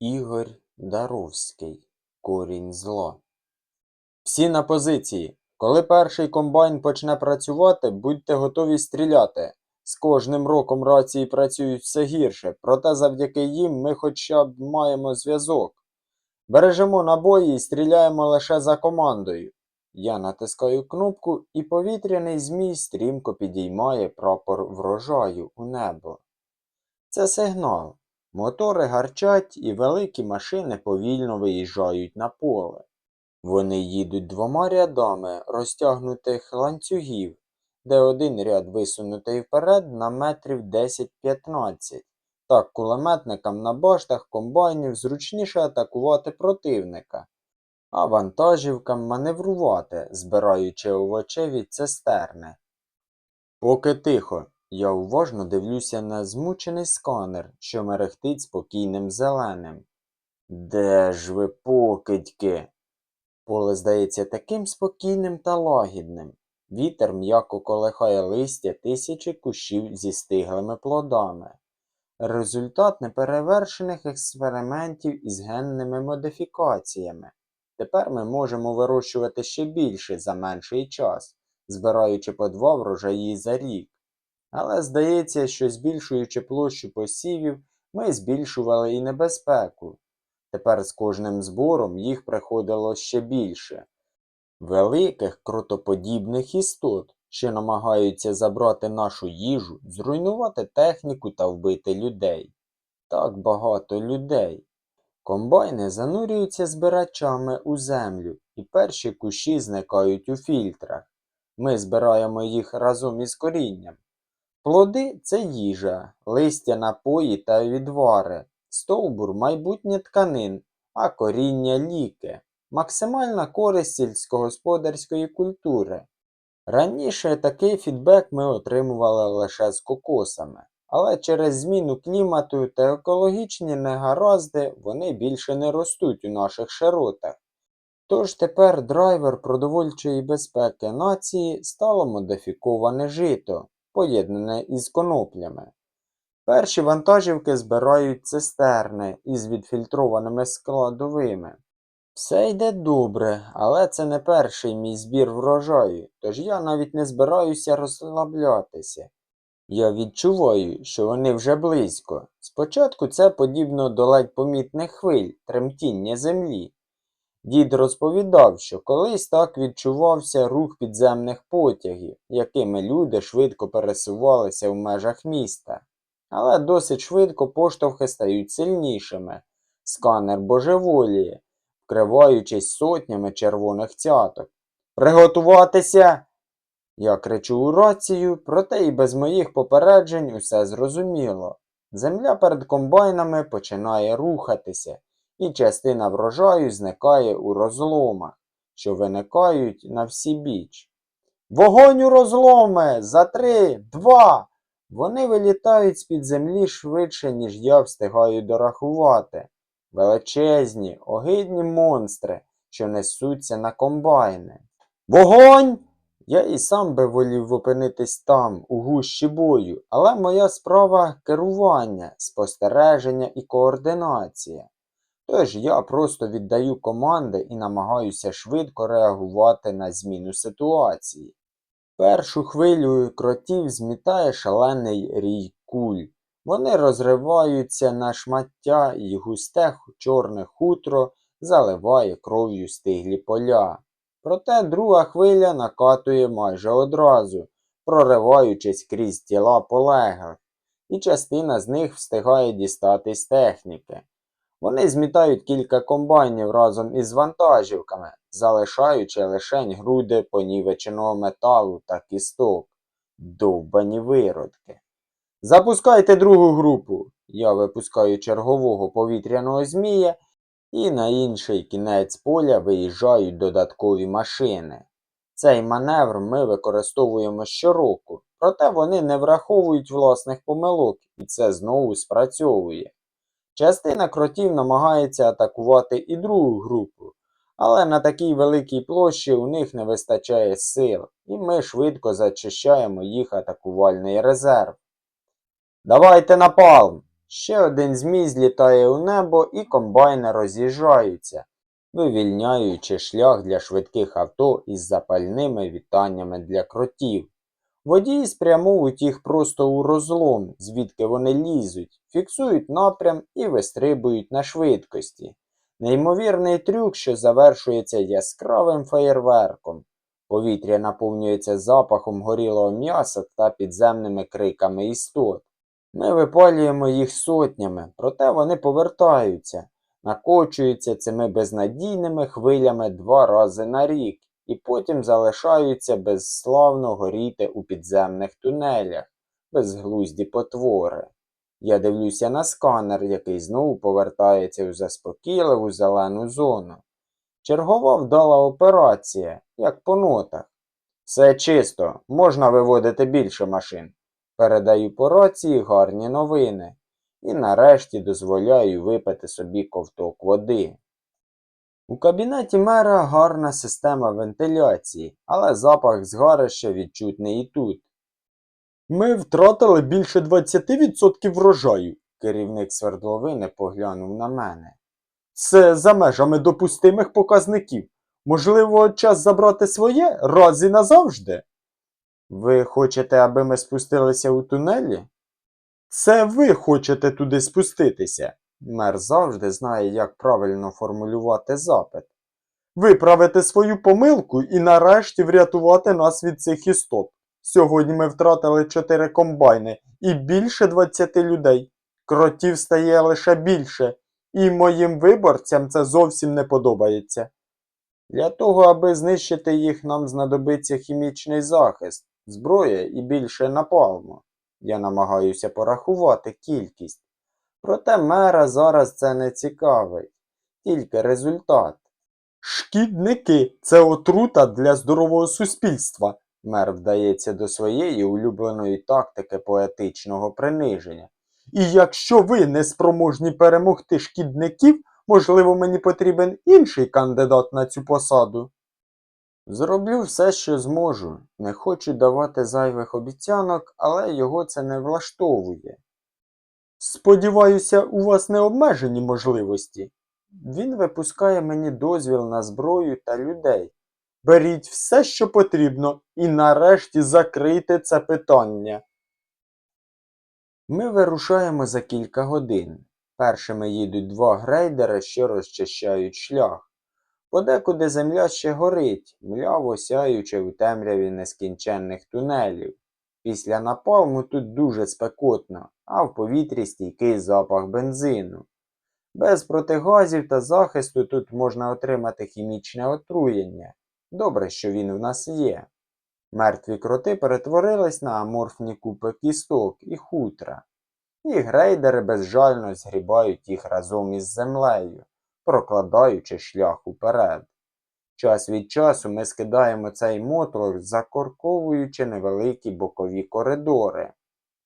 Ігор Даровський. Корінь зла. Всі на позиції. Коли перший комбайн почне працювати, будьте готові стріляти. З кожним роком рації працюють все гірше, проте завдяки їм ми хоча б маємо зв'язок. Бережемо набої і стріляємо лише за командою. Я натискаю кнопку, і повітряний змій стрімко підіймає прапор врожаю у небо. Це сигнал. Мотори гарчать і великі машини повільно виїжджають на поле. Вони їдуть двома рядами розтягнутих ланцюгів, де один ряд висунутий вперед на метрів 10-15. Так кулеметникам на баштах комбайнів зручніше атакувати противника, а вантажівкам маневрувати, збираючи овочеві цистерни. Поки тихо, я уважно дивлюся на змучений сканер, що мерехтить спокійним зеленим. Де ж ви, покидьки? Поле здається таким спокійним та лагідним. Вітер м'яко колихає листя тисячі кущів зі стиглими плодами. Результат неперевершених експериментів із генними модифікаціями. Тепер ми можемо вирощувати ще більше за менший час, збираючи по два врожаї за рік. Але здається, що збільшуючи площу посівів, ми збільшували і небезпеку. Тепер з кожним збором їх приходило ще більше. Великих кротоподібних істот, що намагаються забрати нашу їжу, зруйнувати техніку та вбити людей. Так багато людей. Комбайни занурюються збирачами у землю, і перші кущі зникають у фільтрах. Ми збираємо їх разом із корінням. Плоди це їжа, листя напої та відвари, стовбур майбутнє тканин, а коріння ліки, максимальна користь сільськогосподарської культури. Раніше такий фідбек ми отримували лише з кокосами, але через зміну клімату та екологічні негаразди вони більше не ростуть у наших широтах. Тож тепер драйвер продовольчої безпеки нації стало модифіковане жито, поєднане із коноплями. Перші вантажівки збирають цистерни із відфільтрованими складовими. Все йде добре, але це не перший мій збір врожаю, тож я навіть не збираюся розслаблятися. Я відчуваю, що вони вже близько. Спочатку це подібно до ледь помітних хвиль, тремтіння землі. Дід розповідав, що колись так відчувався рух підземних потягів, якими люди швидко пересувалися в межах міста. Але досить швидко поштовхи стають сильнішими. Сканер божеволіє, вкриваючись сотнями червоних цяток. Приготуватися! Я кричу у рацію, проте і без моїх попереджень усе зрозуміло. Земля перед комбайнами починає рухатися, і частина врожаю зникає у розломах, що виникають на всі біч. Вогонь у розломи! За три, два! Вони вилітають з-під землі швидше, ніж я встигаю дорахувати. Величезні, огидні монстри, що несуться на комбайни. Вогонь! Я і сам би волів опинитись там, у гущі бою, але моя справа керування, спостереження і координація. Тож я просто віддаю команди і намагаюся швидко реагувати на зміну ситуації. Першу хвилю кротів змітає шалений рій куль. Вони розриваються на шмаття і густе чорне хутро заливає кров'ю стиглі поля. Проте друга хвиля накатує майже одразу, прориваючись крізь тіла полеглих, і частина з них встигає дістатись техніки. Вони змітають кілька комбайнів разом із вантажівками, залишаючи лишень груди понівеченого металу та кісток. Довбані виродки. Запускайте другу групу. Я випускаю чергового повітряного змія, і на інший кінець поля виїжджають додаткові машини. Цей маневр ми використовуємо щороку, проте вони не враховують власних помилок, і це знову спрацьовує. Частина кротів намагається атакувати і другу групу, але на такій великій площі у них не вистачає сил, і ми швидко зачищаємо їх атакувальний резерв. Давайте напалм! Ще один змій злітає у небо, і комбайни роз'їжджаються, вивільняючи шлях для швидких авто із запальними вітаннями для кротів. Водії спрямовують їх просто у розлом, звідки вони лізуть, фіксують напрям і вистрибують на швидкості. Неймовірний трюк, що завершується яскравим феєрверком. Повітря наповнюється запахом горілого м'яса та підземними криками істот. Ми випалюємо їх сотнями, проте вони повертаються, накочуються цими безнадійними хвилями два рази на рік і потім залишаються безславно горіти у підземних тунелях, безглузді потвори. Я дивлюся на сканер, який знову повертається у заспокійливу зелену зону. Чергова вдала операція, як по нотах. Все чисто, можна виводити більше машин. Передаю по рації гарні новини. І нарешті дозволяю випити собі ковток води. У кабінеті мера гарна система вентиляції, але запах згарища відчутний і тут. Ми втратили більше 20% врожаю, керівник свердловини поглянув на мене. Це за межами допустимих показників. Можливо, час забрати своє раз і назавжди? Ви хочете, аби ми спустилися у тунелі? Це ви хочете туди спуститися. Мер завжди знає, як правильно формулювати запит. Виправити свою помилку і нарешті врятувати нас від цих істот. Сьогодні ми втратили 4 комбайни і більше 20 людей. Кротів стає лише більше, і моїм виборцям це зовсім не подобається. Для того, аби знищити їх, нам знадобиться хімічний захист, зброя і більше напалму. Я намагаюся порахувати кількість. Проте мера зараз це не цікавить, тільки результат. Шкідники це отрута для здорового суспільства. Мер вдається до своєї улюбленої тактики поетичного приниження. І якщо ви не спроможні перемогти шкідників, можливо, мені потрібен інший кандидат на цю посаду. Зроблю все, що зможу. Не хочу давати зайвих обіцянок, але його це не влаштовує. Сподіваюся, у вас не обмежені можливості. Він випускає мені дозвіл на зброю та людей. Беріть все, що потрібно, і нарешті закрийте це питання. Ми вирушаємо за кілька годин. Першими їдуть два грейдери, що розчищають шлях. Подекуди земля ще горить, мляво сяючи у темряві нескінченних тунелів. Після напалму тут дуже спекотно, а в повітрі стійкий запах бензину. Без протигазів та захисту тут можна отримати хімічне отруєння. Добре, що він в нас є. Мертві кроти перетворились на аморфні купи кісток і хутра. І грейдери безжально згрібають їх разом із землею, прокладаючи шлях уперед. Час від часу ми скидаємо цей мотлох, закорковуючи невеликі бокові коридори.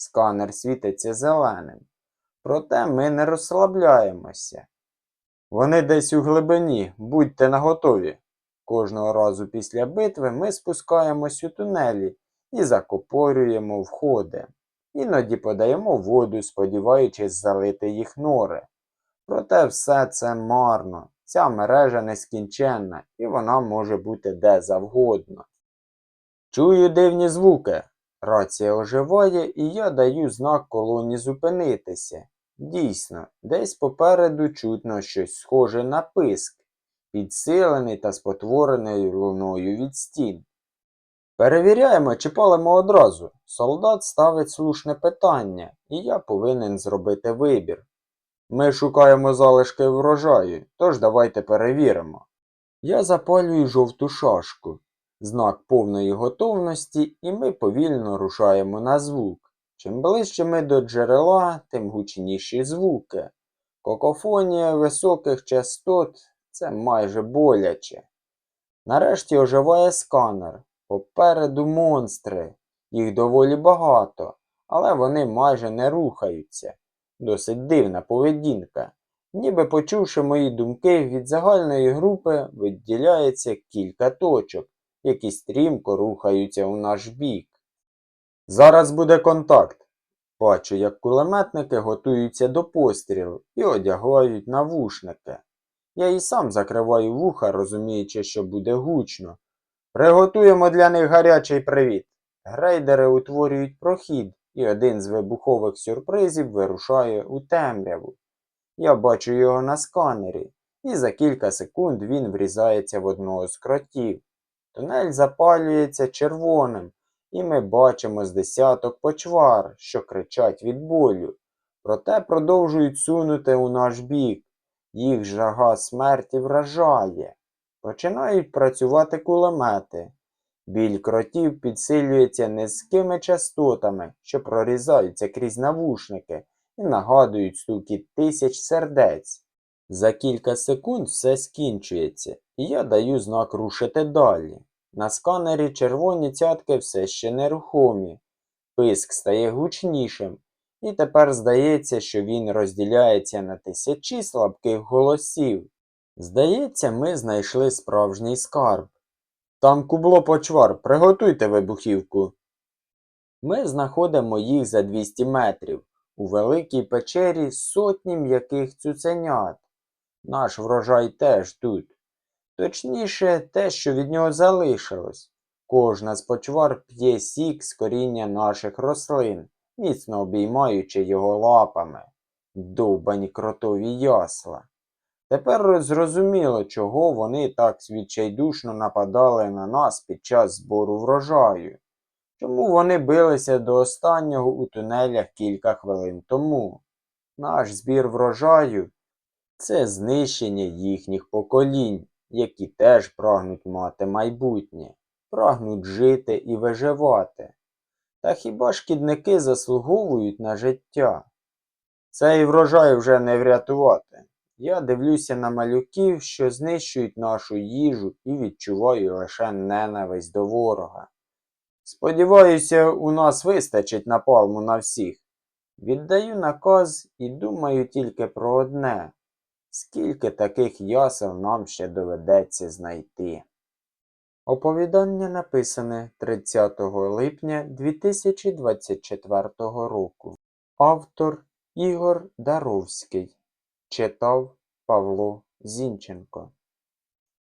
Сканер світиться зеленим. Проте ми не розслабляємося. Вони десь у глибині, будьте наготові. Кожного разу після битви ми спускаємось у тунелі і закопорюємо входи. Іноді подаємо воду, сподіваючись залити їх нори. Проте все це марно. Ця мережа нескінченна, і вона може бути де завгодно. Чую дивні звуки. Рація оживає, і я даю знак колоні зупинитися. Дійсно, десь попереду чутно щось схоже на писк, підсилений та спотворений луною від стін. Перевіряємо, чи палимо одразу. Солдат ставить слушне питання, і я повинен зробити вибір. Ми шукаємо залишки врожаю, тож давайте перевіримо. Я запалюю жовту шашку, знак повної готовності, і ми повільно рушаємо на звук. Чим ближче ми до джерела, тим гучніші звуки. Какофонія високих частот це майже боляче. Нарешті оживає сканер. Попереду монстри. Їх доволі багато, але вони майже не рухаються. Досить дивна поведінка. Ніби почувши мої думки, від загальної групи відділяється кілька точок, які стрімко рухаються у наш бік. Зараз буде контакт. Бачу, як кулеметники готуються до пострілу і одягають навушники. Я і сам закриваю вуха, розуміючи, що буде гучно. Приготуємо для них гарячий привіт. Грейдери утворюють прохід, і один з вибухових сюрпризів вирушає у темряву. Я бачу його на сканері, і за кілька секунд він врізається в одного з кротів. Тунель запалюється червоним, і ми бачимо з десяток почвар, що кричать від болю. Проте продовжують сунути у наш бік. Їх жага смерті вражає. Починають працювати кулемети. Біль кротів підсилюється низькими частотами, що прорізаються крізь навушники і нагадують стукіт тисяч сердець. За кілька секунд все скінчується, і я даю знак рушити далі. На сканері червоні цятки все ще нерухомі. Писк стає гучнішим, і тепер здається, що він розділяється на тисячі слабких голосів. Здається, ми знайшли справжній скарб. Там кубло почвар, приготуйте вибухівку. Ми знаходимо їх за 200 метрів у великій печері сотні м'яких цуценят. Наш врожай теж тут. Точніше, те, що від нього залишилось. Кожна з почвар п'є сік з коріння наших рослин, міцно обіймаючи його лапами. Довбані кротові ясла. Тепер зрозуміло, чого вони так відчайдушно нападали на нас під час збору врожаю. Чому вони билися до останнього у тунелях кілька хвилин тому. Наш збір врожаю це знищення їхніх поколінь, які теж прагнуть мати майбутнє, прагнуть жити і виживати. Та хіба шкідники заслуговують на життя? Цей врожай вже не врятувати. Я дивлюся на малюків, що знищують нашу їжу і відчуваю лише ненависть до ворога. Сподіваюся, у нас вистачить напалму на всіх. Віддаю наказ і думаю тільки про одне. Скільки таких ясел нам ще доведеться знайти. Оповідання написане 30 липня 2024 року. Автор Ігор Даровський. Читав Павло Зінченко.